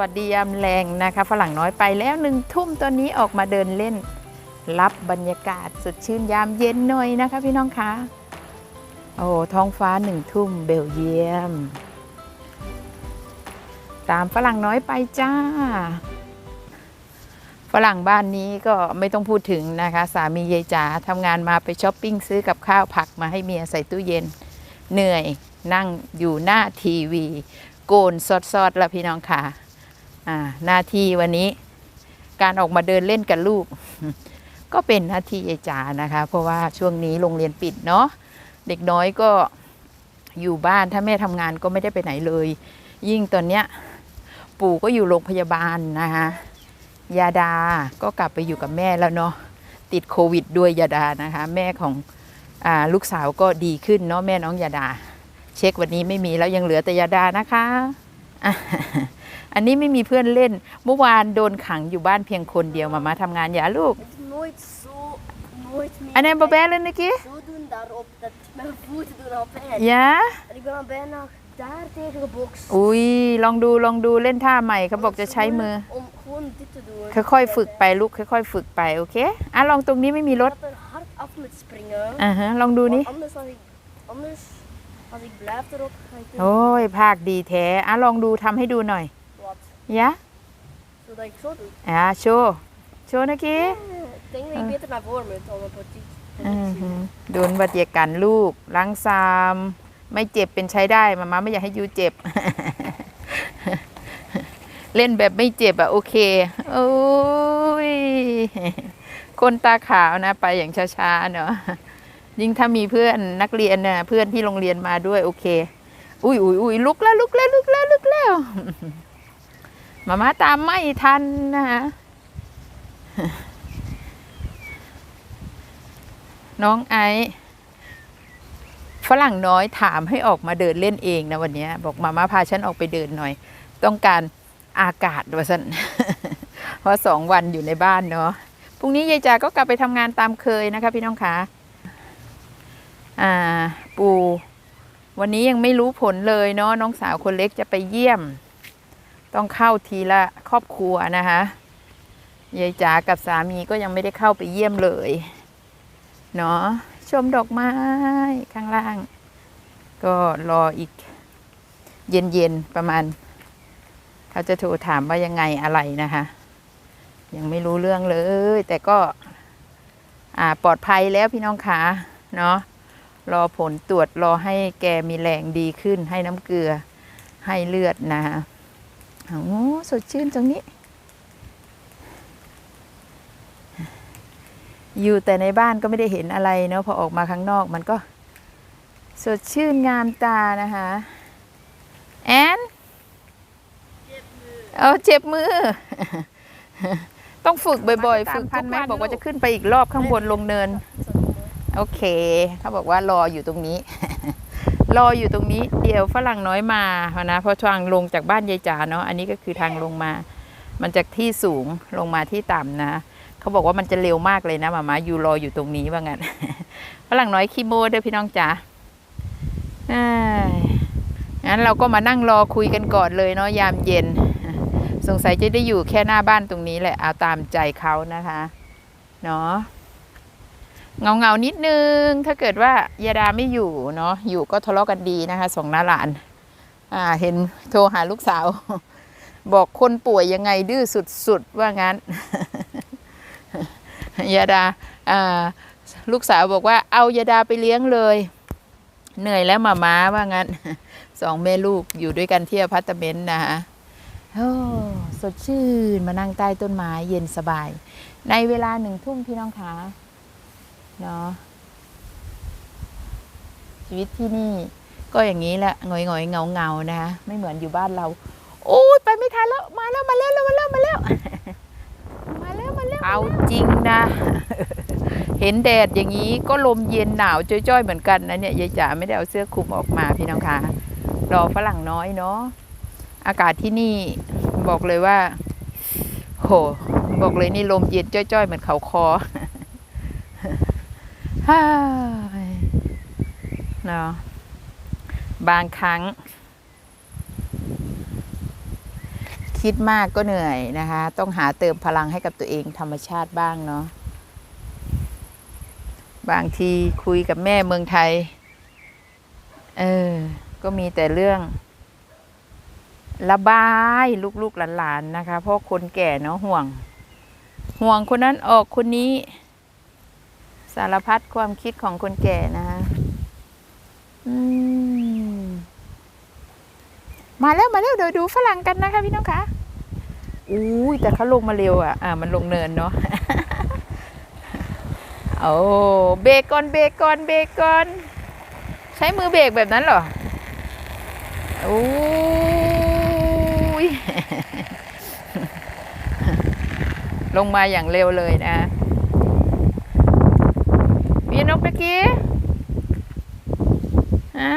วัสดียามแรงนะคะฝรั่งน้อยไปแล้วหนึ่งทุ่มตอนนี้ออกมาเดินเล่น รับบรรยากาศสดชื่นยามเย็นหน่อยนะคะพี่น้องคะโอ้ท้องฟ้าหนึ่งทุ่มเบลเยียม ตามฝรั่งน้อยไปจ้า ฝรั่งบ้านนี้ก็ไม่ต้องพูดถึงนะคะ สามียายจ๋าทำงานมาไปช้อปปิ้งซื้อกับข้าวผักมาให้เมียใส่ตู้เย็น เหนื่อยนั่งอยู่หน้าทีวี โกนซอดๆละพี่น้องค่ะ อ่าหน้าที่วันนี้การออกมาเดินเล่นกับลูก ก็เป็นหน้าที่ยายจ๋านะคะ เพราะว่าช่วงนี้โรงเรียนปิดเนาะเด็กน้อยก็อยู่บ้านถ้าแม่ทำงานก็ไม่ได้ไปไหนเลย ยิ่งตอนเนี้ยปู่ก็อยู่โรงพยาบาลนะคะยาดาก็กลับไปอยู่กับแม่แล้วเนาะติดโควิดด้วยยาดานะคะ แม่ของอลูกสาวก็ดีขึ้นเนาะแม่น้องยาดา เช็ควันนี้ไม่มีแล้วยังเหลือแต่ยาดานะคะ อะอันนี้ไม่มีเพื่อนเล่น เมื่อวานโดนขังอยู่บ้านเพียงคนเดียวมามาทำงานอย่าลูก Het nooit zo, nooit meer. อันนี้บอแบลเลยนะกี้ Zo doen daarop, dat mijn voeten doen al pijn. ยะ En ik ben al bijna daar tegen gebokst. อุ้ยลองดูลองดูเล่นท่าใหม่เขาบอกจะใช้มือ Om gewoon dit te doen. ค่อยๆฝึกไปลูกค่อยๆฝึกไปโอเคอะลองตรงนี้ไม่มีรถ Ik had er hard af met springen. อ่าฮะลองดูนี่ Want anders als ik, anders als ik blijf erop, ga ik โอ้ยภาคดีแท้อะลองดูทำให้ดูหน่อย wat. ยะ Zodat ik zo doe. อ่าโชว์โชว์นะกี้ Ik denk dat ik beter naar voren moet om een petiet. อือหือโดนบาดเจ็บกันลูกล้างซาม ไม่เจ็บเป็นใช้ได้มามาไม่อยากให้ยูเจ็บ เล่นแบบไม่เจ็บอะโอเค โอ้ย คนตาขาวนะ ไปอย่างช้าๆเนาะยิ่งถ้ามีเพื่อนนักเรียนน่ะเพื่อนที่โรงเรียนมาด้วยโอเค อุ้ยอุ้ยอุ้ยลุกแล้วลุกแล้วลุกแล้วลุกแล้ว มามาตามไม่ทันนะคะน้องไอฝรั่งน้อยถามให้ออกมาเดินเล่นเองนะวันนี้บอกมาม่าพาฉันออกไปเดินหน่อย ต้องการอากาศว่าสันเพราะสองวันอยู่ในบ้านเนาะพรุ่งนี้ยายจาก็กลับไปทำงานตามเคยนะคะ พี่น้องคะอ่า ปูวันนี้ยังไม่รู้ผลเลยเนาะน้องสาวคนเล็กจะไปเยี่ยม ต้องเข้าทีละครอบครัวนะคะยายจ๋ากับสามีก็ยังไม่ได้เข้าไปเยี่ยมเลยเนาะชมดอกไม้ข้างล่าง ก็รออีกเย็นๆประมาณ เขาจะโทรถามว่ายังไงอะไรนะคะ ยังไม่รู้เรื่องเลย แต่ก็ปลอดภัยแล้วพี่น้องคะเนาะรอผลตรวจรอให้แกมีแรงดีขึ้น ให้น้ำเกลือให้เลือดนะคะ โอ้สดชื่นตรงนี้ อยู่แต่ในบ้านก็ไม่ได้เห็นอะไรเนาะพอออกมาข้างนอกมันก็ สดชื่นงามตานะคะแอนเอาเจ็บมือ ต้องฝึกบ่อยๆ ฝึกพันไหมบอกว่าจะขึ้นไปอีกรอบข้างบนลงเนิน โอเค เขาบอกว่ารออยู่ตรงนี้ รออยู่ตรงนี้เดี๋ยวฝรั่งน้อยมานะเพราะทางลงจากบ้านยายจ๋าเนาะอันนี้ก็คือทางลงมา มันจากที่สูงลงมาที่ต่ำนะ เขาบอกว่ามันจะเร็วมากเลยนะหมามาอยู่รออยู่ตรงนี้ว่างั้นฝรั่งน้อยขี้โม้เด้อพี่น้องจ๋าอ้ยงั้นเราก็มานั่งรอคุยกันก่อนเลยเนาะยามเย็น สงสัยจะได้อยู่แค่หน้าบ้านตรงนี้แหละเอาตามใจเขานะคะ เนาะ เงาเงาๆนิดนึง ถ้าเกิดว่ายาดาไม่อยู่เนาะอยู่ก็ทะเลาะกันดีนะคะสองน้าหลาน อ่าเห็นโทรหาลูกสาว บอกคนป่วยยังไงดื้อสุดๆว่างั้นยาดาอ่าลูกสาวบอกว่าเอายาดาไปเลี้ยงเลย เหนื่อยแล้วมาม้าว่างั้นสองแม่ลูกอยู่ด้วยกันที่อพาร์ตเมนต์นะคะโอ้สดชื่นมานั่งใต้ต้นไม้เย็นสบาย ในเวลาหนึ่งทุ่มพี่น้องคะ เนาะชีวิตที่นี่ก็อย่างนี้แหละงอยงอยๆเงาเงาๆนะคะไม่เหมือนอยู่บ้านเรา โอ้ยไปไม่ทันแล้วมาแล้วมาแล้วมาแล้วมาแล้วมาแล้วมาแล้วเอาจริงนะ เห็นแดดอย่างนี้ก็ลมเย็นหนาวจ้อยๆเหมือนกันนะเนี่ยยายจ๋าไม่ได้เอาเสื้อคลุมออกมาพี่น้องคะรอฝรั่งน้อยเนาะอากาศที่นี่บอกเลยว่า โห บอกเลยนี่ลมเย็นจ้อยๆเหมือนเขาคอ ฮ่ายเนาะบางครั้ง คิดมากก็เหนื่อยนะคะ ต้องหาเติมพลังให้กับตัวเองธรรมชาติบ้างเนาะบางทีคุยกับแม่เมืองไทย เออ ก็มีแต่เรื่อง ระบายลูกๆหลานๆนะคะ เพราะคนแก่เนาะห่วง ห่วงคนนั้นออกคนนี้ สารพัดความคิดของคนแก่นะคะอืมมาแล้วมาแล้วเดี๋ยวดูฝรั่งกันนะคะพี่น้องคะอุ้ยแต่เขาลงมาเร็วอะ อ่า มันลงเนินเนาะโอ้เบรกก่อนเบรกก่อนเบรกก่อน ใช้มือเบรกแบบนั้นเหรอโอ้ยลงมาอย่างเร็วเลยนะ มีน กเมื่อกี้ฮะ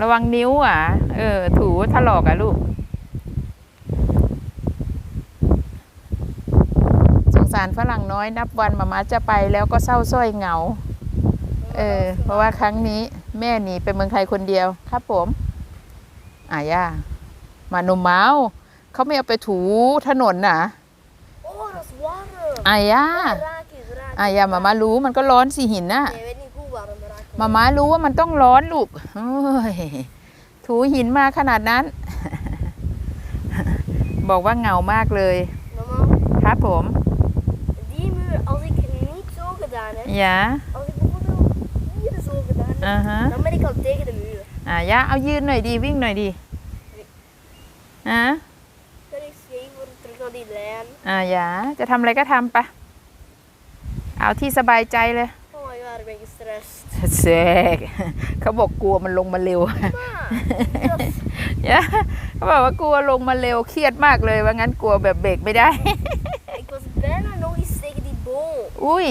ระวังนิ้วอะ เออ ถูถลอกอะลูก สงสารฝรั่งน้อยนับวันมามาจะไปแล้วก็เศร้าส้อยเหงา เออ เพราะว่าครั้งนี้แม่หนีไปเมืองไทยคนเดียวครับผม อ่าย่า มาหนุ่มเมาส์เขาไม่เอาไปถูถนนน่ะ Oh, dat is warm. อ่าย่า Raak is, raak อ่าย่ามามารู้มันก็ร้อนสิหินน่ะ Je weet niet hoe warm raak มาม้ารู้ว่ามันต้องร้อนลูกโอ้ยถูหินมาขนาดนั้น บอกว่าเหงามากเลย Mama, ครับผม die muur, als ik niet zo gedaan heb, อย่า als ik bijvoorbeeld hier zo gedaan heb, อ่าฮะ dan ben ik al tegen de muur. อ่าย่าเอายืนหน่อยดีวิ่งหน่อยดีอ่า Dan ik scheef word terug naar die lijn. อ่าอย่าจะทำอะไรก็ทำไปะ เอาที่สบายใจเลย Oh my god, ik ben gestrest. เสกเขาบอกกลัวมันลงมาเร็ว Ma, dat is ย่าเขาบอกว่ากลัวลงมาเร็วเครียดมากเลยว่างั้นกลัวแบบเบรกไม่ได้ Ik was bijna nog eens tegen die boom. อุ้ย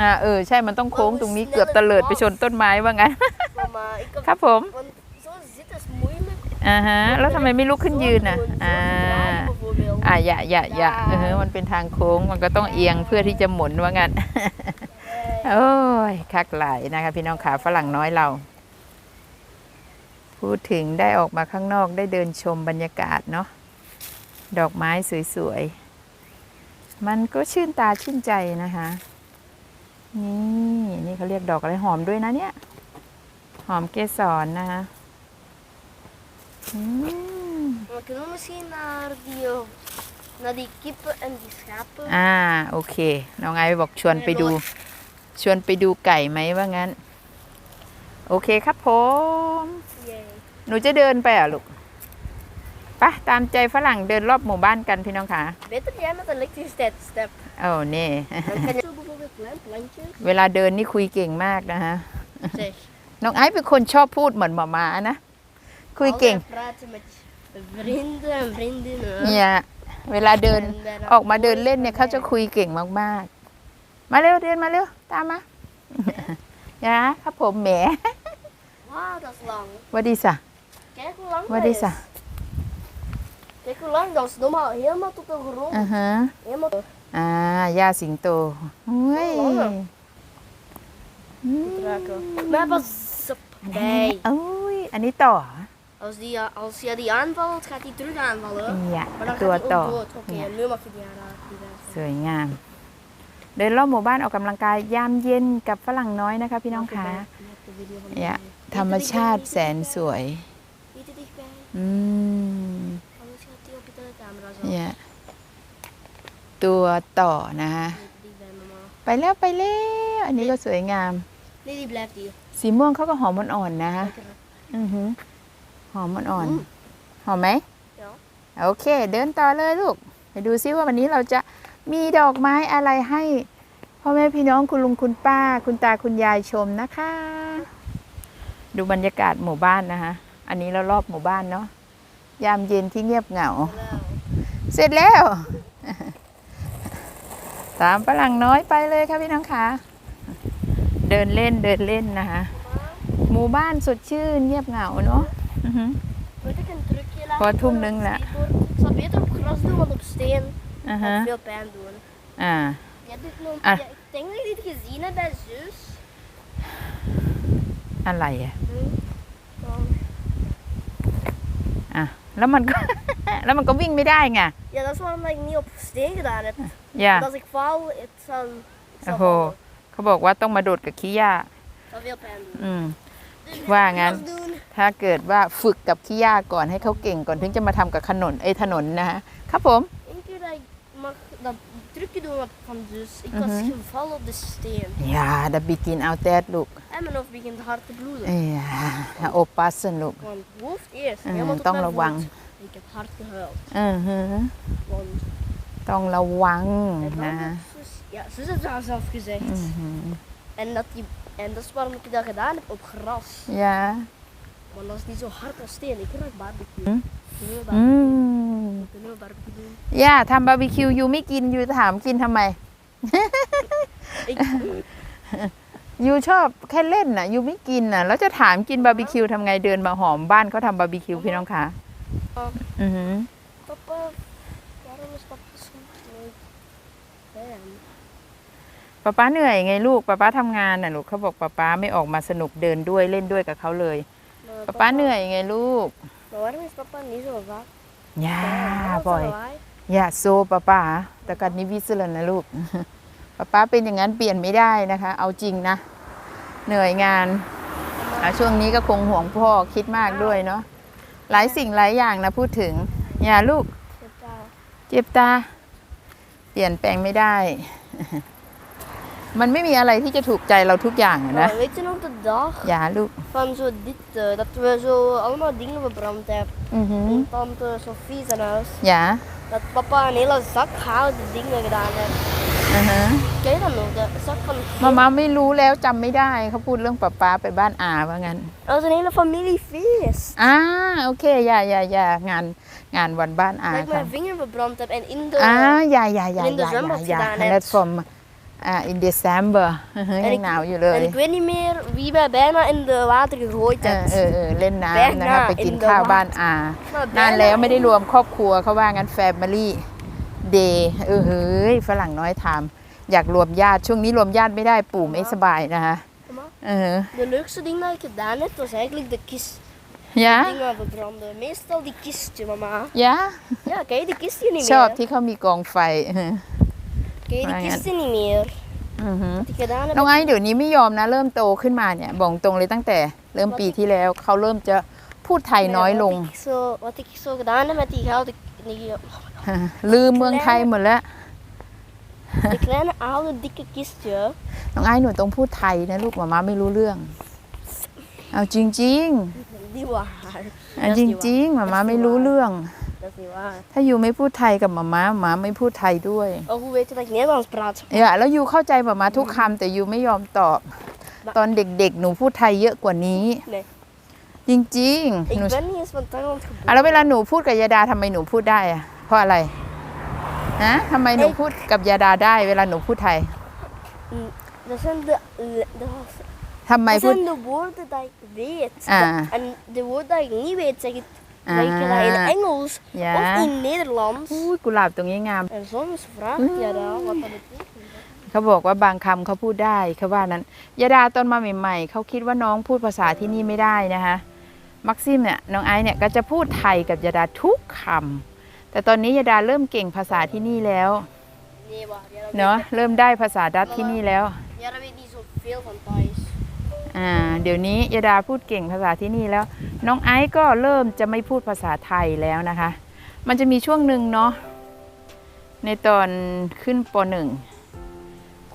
อ่าเออ ใช่มันต้องโค้งตรงนี้เกือบตะเลิดไปชนต้นไม้ว่างั้น Mama, ik heb... ครับผม Want zo zitten is moeilijk. อ่าฮะ แล้วทำไมไม่ลุกขึ้นยืนอะ Zo gewoon, zo อ่า draaien bijvoorbeeld. อ่าอย่าอย่าอย่าเออมันเป็นทางโค้งมันก็ต้องเอียงเพื่อที่จะหมุนว่างั้น Eh, โอ้ยคักหลายนะคะ พี่น้องขาฝรั่งน้อยเรา พูดถึงได้ออกมาข้างนอกได้เดินชมบรรยากาศเนาะดอกไม้สวยๆ มันก็ชื่นตาชื่นใจนะคะ นี่นี่เขาเรียกดอกอะไรหอมด้วยนะเนี่ย หอมเกสรนะคะ อืม We kunnen misschien naar die, eh, naar die kippen en die schapen. อ่า โอเค น้องไอซ์บอกชวนไปดู ชวนไปดูไก่ไหมว่างั้น โอเคครับผม Yay. หนูจะเดินไปอะลูกไปะตามใจฝรั่งเดินรอบหมู่บ้านกันพี่น้องค่ะ Beter jij met een elektriciteitsstep. โอ้นี่ Dan kan je zo bijvoorbeeld klein plantjes. เวลาเดินนี่คุยเก่งมากนะฮะ Zeg. น้องไอซ์เป็นคนชอบพูดเหมือนหมามานะ คุยเก่ง Altijd praten met vrienden en vriendinnen. เนี่ยเวลาเดิน En bijna ออกมาเดินเล่นเนี่ยเขาจะ bij. คุยเก่งมากๆ มาเร็วเดินมาเร็วตามมายาครับผมแหม Wauw, dat is lang. วัดีสะ Kijk hoe lang วั dat ดี is. สะ Kijk hoe lang dat is. Normaal helemaal tot de grond. อ่าฮะ Helemaal. อ่าย่าสิงโตเฮ้ยโอ้โหอืม Ruiken. Maar pas op. Nee. โอ้ยอันนี้ต่อ Als, die, eh, als je die aanvalt, gaat die terug aanvallen. เนี่ย Maar dan ตัว gaat die ต่อ ook dood. Oké, Ja. en nu mag je die aanraken. Die daar สวยงาม เดินรอบหมู่บ้านออกกำลังกายยามเย็นกับฝรั่งน้อยนะคะพี่น้องคะ Ja, ธรรมชาติแสนสวย Niet te dichtbij. อืม Anders gaat die op je telecamera zo. เนี่ยตัวต่อนะคะ Niet te dichtbij, mama. ไปแล้วไปแล้วอันนี้ก็สวยงาม Nee, die blijft hier. สีม่วงเขาก็หอมอ่อนๆนะคะ Lekker. อือหือ หอมอ่อนอืมๆหอมไหม Ja. โอเค เดินต่อเลยลูก ไปดูซิว่าวันนี้เราจะมีดอกไม้อะไรให้พ่อแม่พี่น้องคุณลุงคุณป้า คุณตาคุณยายชมนะคะ ดูบรรยากาศหมู่บ้านนะคะอันนี้เรารอบหมู่บ้านเนาะยามเย็นที่เงียบเหงา Hallo. เสร็จแล้ว ตามฝรั่งน้อยไปเลยค่ะพี่น้องคะเดินเล่นเดินเล่นนะคะหมู่บ้านสดชื่นเงียบเหงาเนาะ อือหือ Moet ik een trucje laten? Wat doen doen dan, met la? skateboard? Ik zal beter op gras doen, want op steen อ่า gaat ฮะ veel pijn doen. อ่า Ja, dit nog, Ah. ja, ik denk dat je dit gezien hebt bij zus. อะไรอะ Hm? Dan- แล้วมันก็ แล้วมันก็วิ่งไม่ได้ไง Ja, dat is waarom ik niet op steen gedaan heb. อย่า Want als ik val, het zal, het zal Oh. vallen. เขาบอกว่าต้องมาโดดกับขี้ย่า Het zal veel pijn doen. อืม Dus Waar ik gaan? dat doen. ถ้าเกิดว่าฝึกกับขี้ย่าก่อนให้เขาเก่งก่อนถึงจะมาทำกับขนนไอ้ถนนนะฮะครับผม Eén keer dat ik mag dat trucje doen wat van dus. Ik Mhm. was gevallen op de steen. อย่าดับบิกินเอาแตดลูก En mijn hoofd begint hard te bloeden. เอ้ยโอปัสลูก Want het hoofd eerst. Mhm, helemaal tot tong mijn lawang. voet. Ik heb hard gehuild. อือฮึ Want ต้องระวัง en dan นะ heeft zus, ja, zus heeft dat zelf gezegd. อือฮึ En, dat die, en dat is waarom ik dat gedaan heb op gras. อย่า Want dat is niet zo hard als steen. Ik kan ook barbecue. Hm? Kunnen we อื barbecue, ม kunnen we barbecue doen? ย่าทำบาร์บีคิวยูไม่กินยูถามกินทำไม Ik, ยูชอบแค่เล่นน่ะยูไม่กินน่ะ แล้วจะถามกินบาร์บีคิวทำไงเดินมาหอมบ้านเขาทำบาร์บีคิวพี่น้องคะอือหือ papa, waarom is papa zo nooit bij hem? ป๊าป๊าเหนื่อยไงลูกป๊าป๊าทำงานน่ะลูกเขาบอกป๊าป๊าไม่ออกมาสนุกเดินด้วยเล่นด้วยกับเขาเลย Maar ป๊าป๊าเหนื่อยไงลูก Maar waarom is papa niet zo vaak ย่า bij hem? Wat บ่อย is lawaai? อย่าโซป๊าป๊าแต่กันนี้วิสเลนนะลูกป๊าป๊าเป็นอย่างนั้นเปลี่ยนไม่ได้นะคะ เอาจริงนะ เหนื่อยงานอะช่วงนี้ก็คงห่วงพ่อคิดมากด้วยเนาะหลายสิ่งหลายอย่างนะพูดถึง อย่าลูก Papa. เจ็บตา เปลี่ยนแปลงไม่ได้ มันไม่มีอะไรที่จะถูกใจเราทุกอย่างอะนะ Maar weet je nog de dag อย่าลูก van zo dit, eh, dat we zo allemaal dingen verbrand hebben? อือหือ In tante Sophie zijn huis. อย่า Dat papa een hele zak gouden dingen gedaan heeft. อือฮะ Ken je dat nog? De zak van... มามาไม่รู้แล้วจำไม่ได้เขาพูดเรื่องป๊าป๊าไปบ้านอาว่างั้น Dat was een hele familiefeest. อ่าโอเค อย่าอย่าอย่างานงานวันบ้านอา Dat ik ค่ะ mijn vinger verbrand heb en in de... อ่าอย่าอย่าอย่า in อย่าอย่า december อย่า gedaan ฮัน hebt. เดฟอม อ่า in December อือฮึ En ยัง ik- หนาวอยู่เลย En ik weet niet meer wie mij bijna in de water gegooid เออ heeft. เออเออเล่นแบงน้ำค์นะคะหน้าไปกิน in the ข้าว water บ้านอา Maar นาน bijna แล้วไม่ได้ in- รวมครอบครัวเขาว่างั้นแฟมิลี่เดย์เออเฮ้ยฝรั่งน้อยถามอยากรวมญาติช่วงนี้รวมญาติไม่ได้ปู่ไม่สบายนะคะ Mama, เออ De leukste ding dat ik gedaan heb, was eigenlijk de kist. ยะ Dingen verbranden. Meestal die kistje, mama. ยะ Ja, ken je die kistje niet ชอบ meer? ที่เขามีกองไฟเออ Ken je die Maar ja. kistje niet meer? อือฮึ Wat ik gedaan heb. น้องไอ้เดี๋ยวนี้ไม่ยอมนะ เริ่มโตขึ้นมาเนี่ยบอกตรงเลยตั้งแต่ เริ่มปีที่แล้วเขาเริ่มจะพูดไทย met- น้อยลง Wat ik, zo, wat ik zo gedaan heb met die gouden... Die, ลืมเมืองไทยหมดแล้ว de kleine oude dikke kistje. น้องไอ้หนูต้องพูดไทยนะลูกหมามาไม่รู้เรื่อง เอาจริง Die waar. ๆเอาจริง ๆหมามาไม่รู้เรื่อง Dat is niet waar. ถ้าอยู่ไม่พูดไทยกับหมามาหมาไม่พูดไทยด้วย Oh, hoe weet je dat ik Nederlands praat? อย่าแล้วยูเข้าใจหมามาทุกคำแต่ยูไม่ยอมตอบ ตอนเด็กๆ หนูพูดไทยเยอะกว่านี้ Nee. จริงๆ Ik หนู ben niet eens van Thailand อะแล้วเว geboren. ลาหนูพูดกับยาดาทำไมหนูพูดได้อะเพราะอะไรฮะทำไมหนูพูดกับยาดาได้ เวลาหนูพูดไทย Dat zijn de, de, ทำไม dat พูด zijn de woorden dat ik weet. Ah. En de woorden dat ik niet weet, zeg ik, อ่า zeg ik dat in Engels อย่า of in Nederlands. อุ้ยกุหลาบตรงนี้งาม En soms vraagt je dan wat dat betekent. เขาบอกว่าบางคำเขาพูดได้เขาว่านั้นยาดาตอนมาใหม่ๆเขาคิดว่าน้องพูดภาษาที่นี่ไม่ได้นะคะมักซิมเนี่ยน้องไอซ์เนี่ยก็จะพูดไทยกับยาดาทุกคำแต่ตอนนี้ยาดาเริ่มเก่งภาษาที่นี่แล้ว Nee, maar ja, dat, เนาะเริ่มได้ภาษาดัตที่นี่แล้ว weet, ja, dat weet niet zoveel van Thais. อ่าเดี๋ยวนี้ยาดาพูดเก่งภาษาที่นี่แล้ว น้องไอซ์ก็เริ่มจะไม่พูดภาษาไทยแล้วนะคะ มันจะมีช่วงหนึ่งเนาะในตอนขึ้นปหนึ่ง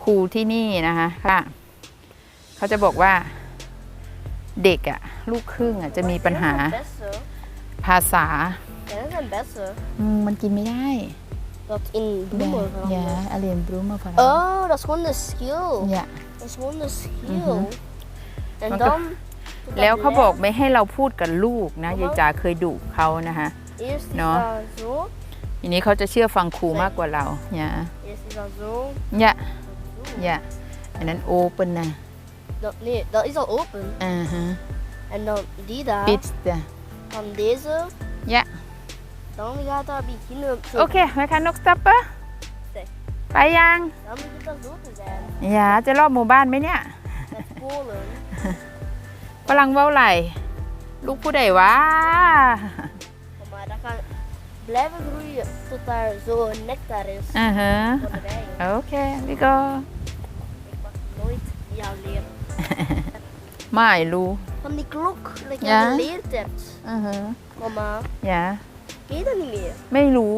ครูที่นี่นะคะค่ะเขาจะบอกว่าเด็กอะลูกครึ่งอะจะมีปัญหา Kennen zijn bessen. ภาษา Kennen zijn bessen. อืมมันกินไม่ได้ Dat in อย่า bloemen อย่า verandert. อาเรียนบรูมาฝรั่ง Oh, dat is gewoon de schil. อย่า Dat is gewoon de schil. En Maar dan... แล้ว dat เขาบอก lijf. ไม่ให้เราพูดกับลูกนะยายจ๋าเคยดุเขานะคะ Eerst is No. dat zo. ทีนี้เขาจะเชื่อฟังครูมากกว่าเราอย่า Eerst is dat zo. อย่า Zo. อย่าอันนั้นโอเปนนะ Dat, nee, dat is al open. อ่าฮะ En dan die daar. ปิดจ้ะ Van deze. Ja. Dan gaat dat beginnen. Zo. โอเคไหมคะนกสตัปเปอร์ใช่ไปยัง Dan moet het dat zo te zijn. อย่าจะรอบหมู่บ้านไหมเนี่ย Met kolen. ฝรั่งเว้าไหลลูกผู้ใดวะ Maar dat blijven groeien tot daar zo nectar is อ่าฮะ voor de wijn. โอเควิโก้ Ik mag nooit jou leren. ไม่รู้ Van die klok dat je Ja? geleerd hebt, อ่าฮะ mama. อย่า Ken je dat niet meer? ไม่รู้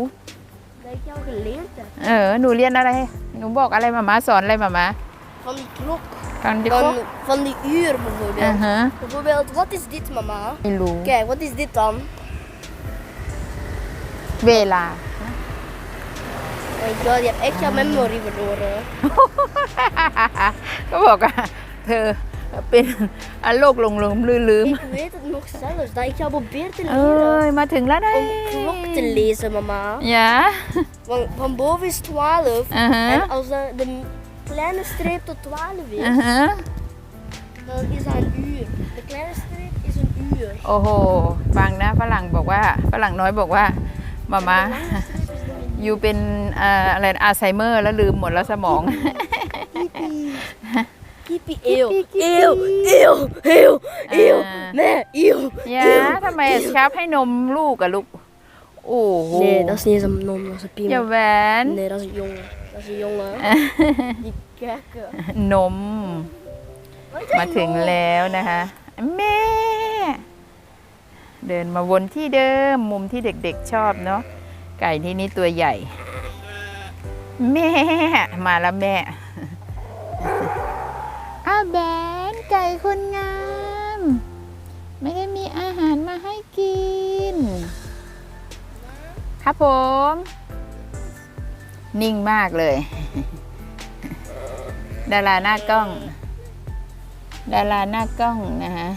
Dat ik jou geleerd heb. เออหนูเรียนอะไร หนูบอกอะไรมามาสอนอะไรมามา Van die klok. ฟังดิโก้ Van, van die uur อ่า bijvoorbeeld. ฮะ Bijvoorbeeld, wat is dit, mama? ไม่รู้ Kijk, wat is dit dan? เวลา Oh my god, je hebt echt jouw memory verloren. ก็บอกว่าเธอเป็นอโลกหลงหลงลืมลืม Ik weet het nog zelfs, dat ik jou probeer te เอ้ย leren. มาถึงแล้วนะ Om klok te lezen, mama. อย่า Van, van boven is 12. อ่าฮะ En als de, de kleine streep tot 12 is, อ่าฮะ dan is dat een uur. De kleine streep is een uur. โอ้โห ฟังนะฝรั่งบอกว่าฝรั่งน้อยบอกว่ามามา De lange streep is dan een อยู่เป็นเอ่ออะไรอัลไซเมอร์แล้วลืมหมดแล้วสมอง Kiepie, eeuw, eeuw, eeuw, eeuw, eeuw, Ah. nee, eeuw. อย่าทำไมครับให้นมลูกอะลูก โอ้โห Nee, dat is niet eens een non, dat is een อย่า piemel. แหวน Nee, dat is een jongen. Dat is een jongen. Die kijken. นม มาถึงแล้วนะคะแม่ เดินมาวนที่เดิมมุมที่เด็กๆชอบเนาะไก่ที่นี่ตัวใหญ่ แม่ มาแล้วแม่อาแบนไก่คนงาม ไม่ได้มีอาหารมาให้กิน ครับผม นิ่งมากเลย ดาราหน้ากล้อง ดาราหน้ากล้องนะคะ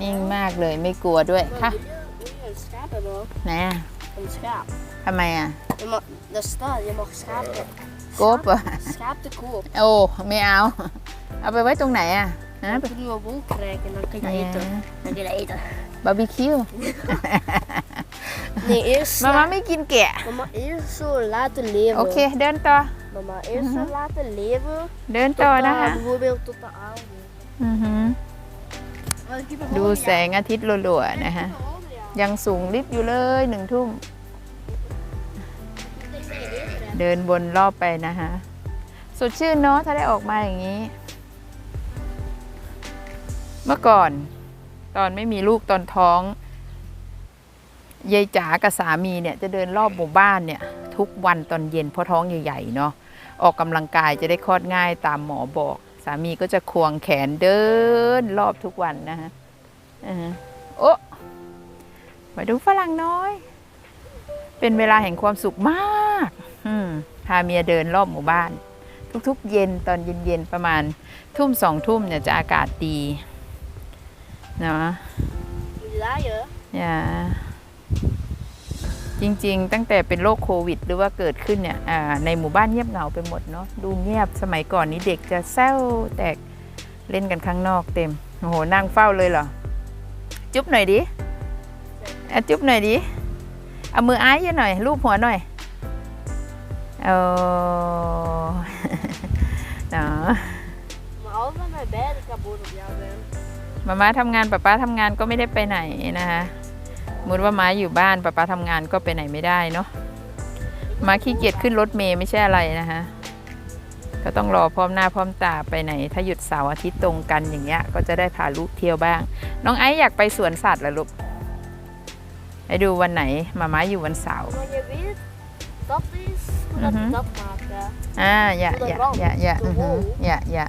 นิ่งมากเลยไม่กลัวด้วยค่ะ Wil je een schaap hebben? ไหนอะ Een schaap. ทำไมอะ Je mag, daar staat, je mag schaap hebben. กบเหรอะ Schaap te koop. โอ้ไม่เอา เอาไปไว้ตรงไหนอะฮะ Dan kunnen we wol krijgen en dan kun je dat eten. Dan kun je dat eten. บาร์บีคิว Nee, eerst มา sla- ม่าไม่กินแกะ Mama, eerst zo laten leven. โอเค เดินต่อ Mama, eerst zo laten leven. เดิน Tot ต่อ de- นะคะ bijvoorbeeld tot de avond. อือหือ Maar ik heb er ดู gewoon แสงอาทิตย์หลัวๆ นะคะ ja. ยังสูงลิฟต์อยู่เลยหนึ่งทุ่มเดินวนรอบไปนะคะสดชื่นเนาะถ้าได้ออกมาอย่างนี้ เมื่อก่อนตอนไม่มีลูกตอนท้อง ยายจ๋ากับสามีเนี่ยจะเดินรอบหมู่บ้านเนี่ยทุกวันตอนเย็นเพราะท้องใหญ่ๆเนาะออกกำลังกายจะได้คลอดง่ายตามหมอบอก สามีก็จะควงแขนเดินรอบทุกวันนะคะอือฮะโอ้มาดูฝรั่งน้อย เป็นเวลาแห่งความสุขมากอืมพาเมียเดินรอบหมู่บ้าน ทุกๆ เย็นตอนเย็นๆประมาณทุ่มสองทุ่มเนี่ยจะอากาศดีเนาะ Die laaien. อย่า จริงๆ ตั้งแต่เป็นโรคโควิด หรือว่าเกิดขึ้นเนี่ยอ่าในหมู่บ้านเงียบเหงาไปหมดเนาะดูเงียบสมัยก่อนนี้เด็กจะแซวแตกเล่นกันข้างนอกเต็มโอ้โหนั่งเฝ้าเลยเหรอ จุ๊บหน่อยดิอะจุ๊บหน่อยดิเอามืออ้ายเยอะหน่อยรูปหัวหน่อยโอ้เนาะ Maar als we met beide kaboot op jou zijn. มาม่าทำงานป๊าป๊าทำงานก็ไม่ได้ไปไหนนะคะส มมติว่าม้าอยู่บ้านป๊าป๊าทำงานก็ไปไหนไม่ได้เนาะม้าขี้เกียจขึ้นรถเมย์ไม่ใช่อะไรนะคะก็ต้องรอพร้อมหน้าพร้อมตาไปไหน ถ้าหยุดเสาร์อาทิตย์ตรงกันอย่างเงี้ย ก็จะได้พาลูกเที่ยวบ้าง น้องไอซ์อยากไปสวนสัตว์เหรอลูกไปดูวันไหนมาม่าอยู่วันเสาร์ Maar je weet, dat is hoe dat Mhm. we dat maken. อ่าอย่าอย่าอย่าอย่าอือหืออย่าอย่า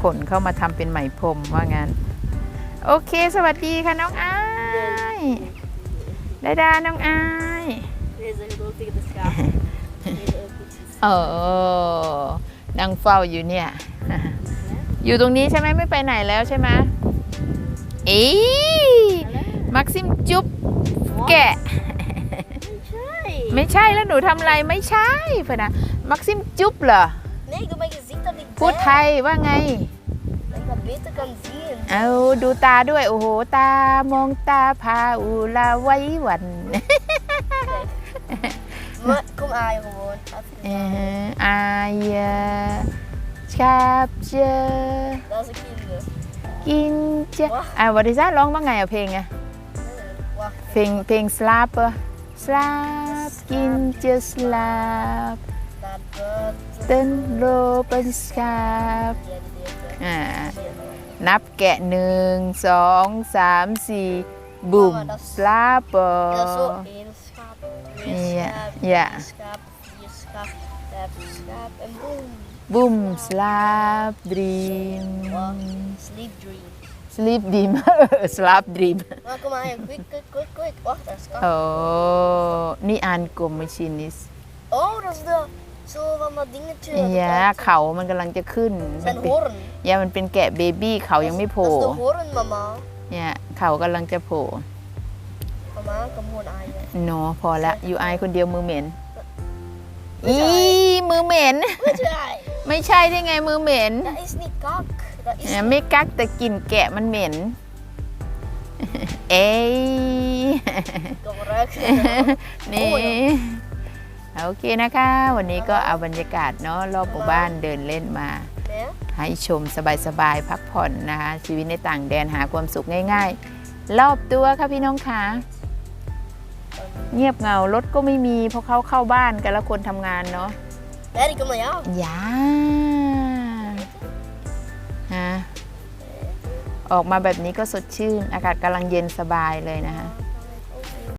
ขนเข้ามาทำเป็นไหมพรมว่างั้น โอเค สวัสดีค่ะน้องไอซ์ ดาดาน้องไอซ์ Deze geloof tegen de schaap. Deze ook goed. เออนั่งเฝ้าอยู่เนี่ย อยู่ตรงนี้ใช่ไหมไม่ไปไหนแล้วใช่ไหมเอีมักซิมจุ๊บแกะ Hey. ไม่ใช่แล้วหนูทำอะไรไม่ใช่เพื่อนนะมักซิมจุ๊บเหรอ Nee, ik doe mijn gezicht dat ik พูดไทยว่าไง Dat ik dat beter kan zien. เอาดูตาด้วย โอ้โห ตามองตาพาอุลาไว้หวัน Maar kom aan je gewoon. Even เอ aan. ออายาชาบเจอ Dat is een kinder. กินเจอ่ะวันที่ซ่าร้องว่าไงอ่ะเพลงอ่ะ Wacht. เพลงเพลงสลาปเปอร์ slaap kindje slaap Dat wordt... ten lopen schaap Ja, die deed อ่า นับแกะหนึ่งสองสามสี่บุ่ม Mama, dat is- สลาเปอ Ja, zo één schaap, twee Ja, schaap, ja. drie schaap, vier schaap, vijf schaap en boom. บุ่มสลาบดรีม Wow, sleep dream. สลีปดีม สลาบดรีม Maar kom maar, quick, quick, quick, quick. Wacht, dat is kak. โอ้นี่อ่านกลมมชินิส Oh, dat is de... Zo van dat dingetje. dat ยา uit- เขามันกำลังจะขึ้นมัน Zijn เป็น hoorn. ยามันเป็นแกะเบบี้เขายังไม่โผล่ Dat is de hoorn, mama. เนี่ยเขากำลังจะโผล่ Mama, kom gewoon aan je. โนพอละอยู่ไอายคนเดียวมือเหม็นไม่อีใช่มือเหม็น Weet jij? ไม่ใช่ได้ไงมือเหม็น Dat is niet kak. Dat is เนี่ยไม่กักแต่กลิ่นแกะมันเหม็น เอ้ย Kom eruit. นี่ โอเคนะคะ วันนี้ก็เอาบรรยากาศเนาะรอบหมู่บ้านเดินเล่นมา Nee? ให้ชมสบายๆพักผ่อนนะคะ ชีวิตในต่างแดนหาความสุขง่าย ๆ รอบตัวค่ะพี่น้องคะเงียบเหงารถก็ไม่มีเพราะเขาเข้าบ้านกันแล้วคนทำงานเนาะ Nee, die komt naar jou. ยาฮะออกมาแบบนี้ก็สดชื่น อากาศกำลังเย็นสบายเลยนะคะ